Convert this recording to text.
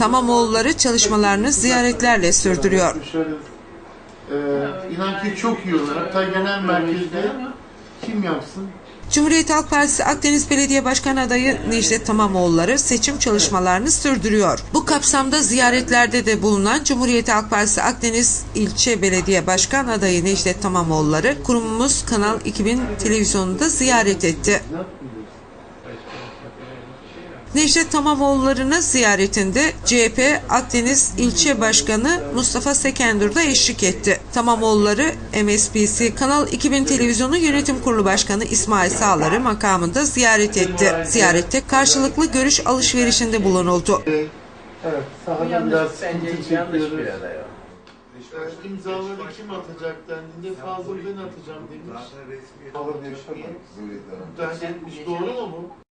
Tamamoğulları çalışmalarını ziyaretlerle sürdürüyor. E, inan ki çok iyi olur. Hatta genel merkezde kim yapsın? Cumhuriyet Halk Partisi Akdeniz Belediye Başkan adayı Necdet Tamamoğulları seçim çalışmalarını sürdürüyor. Bu kapsamda ziyaretlerde de bulunan Cumhuriyet Halk Partisi Akdeniz İlçe Belediye Başkan adayı Necdet Tamamoğulları kurumumuz Kanal 2000 televizyonunda ziyaret etti. Necdet Tamamoğulları'nı ziyaretinde CHP Akdeniz İlçe Başkanı Mustafa Sekendur da eşlik etti. Tamamoğulları MSPC Kanal 2000 Televizyonu Yönetim Kurulu Başkanı İsmail Sağlar'ı makamında ziyaret etti. Ziyarette karşılıklı görüş alışverişinde bulunuldu. Evet, sahada biraz sıkıntı yanlış bir çekiyoruz. İmzaları kim atacak dendiğinde Fazıl ben atacağım demiş. Zaten resmi Ben, doğru mu bu?